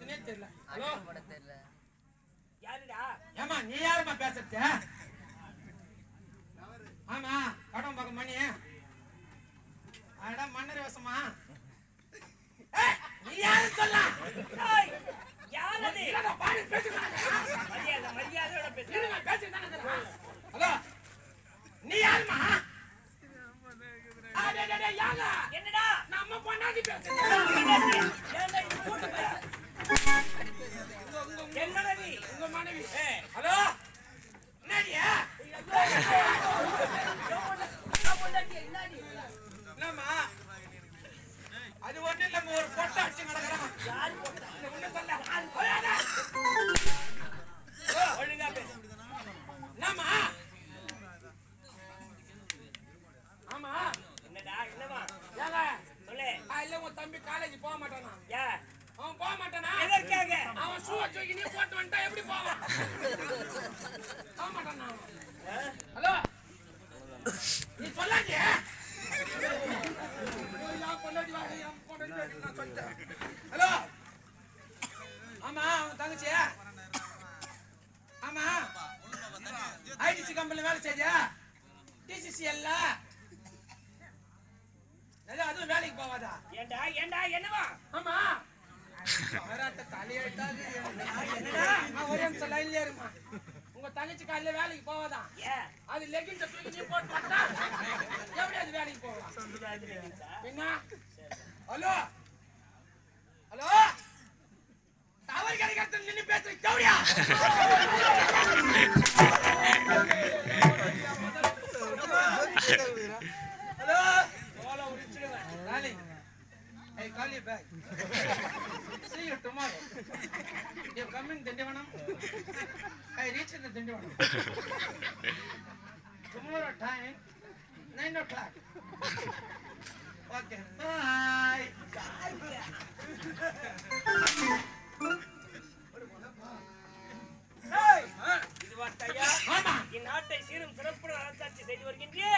தெரியல. ஹலோ போட தெரியல. யாருடா? ஏமா நீ யாரும்மா பேசுறது? ஆமா கடன் பக்கம் மணி. அடா மன்னர் வசமா? நீ யாரு சொல்ல ஏய், யார் பேசுறாங்க. மரியாதை மரியாதையோட இருக்கிறேன். ஹலோ நீ யாங்க? என்னடா? நம்ம பொண்டாட்டி பேசுறேன். என்னடா நீ? உங்க மனைவி. ஹலோ? என்னடி என்னம்மா? அது ஒண்ணு இல்லைங்க ஒரு பொட்டை அடிச்சு ஓயாத. ஒழுங்கா பேசு. என்னம்மா? ஆமா. என்னடா என்னவா? சொல்லு. இல்ல உன் தம்பி காலேஜ் போக மாட்டானா? யா அவன் போக மாட்டானா எதற்காக அவன் ஷூ போட்டு வந்துட்டா எப்படி போவான் அவன். ஹலோ? நீ சொல்லாதே. ஹலோ? ஆமா அவன் தங்கச்சி? ஆமா? ஐடிசி கம்பெனில வேலை செய்ய டிசிசி இல்ல அதுவும் வேலைக்கு போவாதா? ஏன்டா ஏன்டா என்னவா? ஆமா. உங்க தங்கச்சி காலையில வேலைக்கு போவாதான் அது லெகின்ஸ் தூக்கி நீ போட்டு பார்த்தா எப்படி அது வேலைக்கு போவா என்ன ஹலோ ஹலோ டவர் கிடைக்கிறது நின்னு பேசுற Kaudiya I call you back see you tomorrow you come in Tindivanam I reach in the Tindivanam tomorrow time nine o'clock okay bye இது வார்த்தையா ஆமா இந்நாட்டை சீரும் சிறப்புடன் அரசாட்சி செய்து வருகின்றே